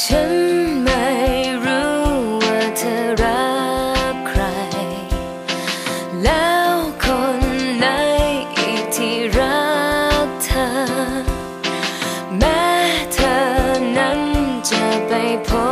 ฉันไม่รู้ว่าเธอรักใคร แล้วคนไหนอีกที่รักเธอ แม้เธอนั้นจะไปพบ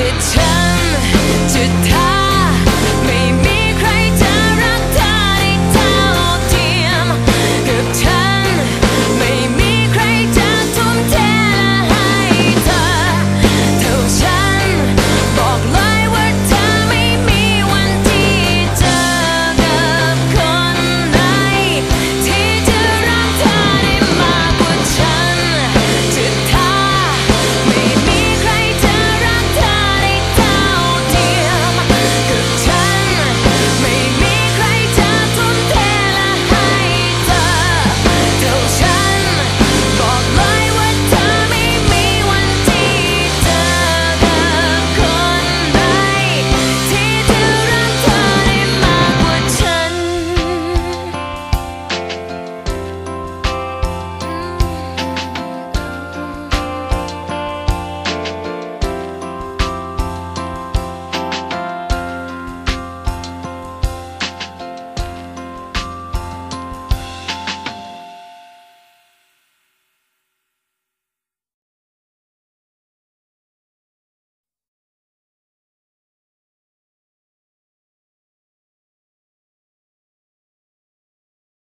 the time to time.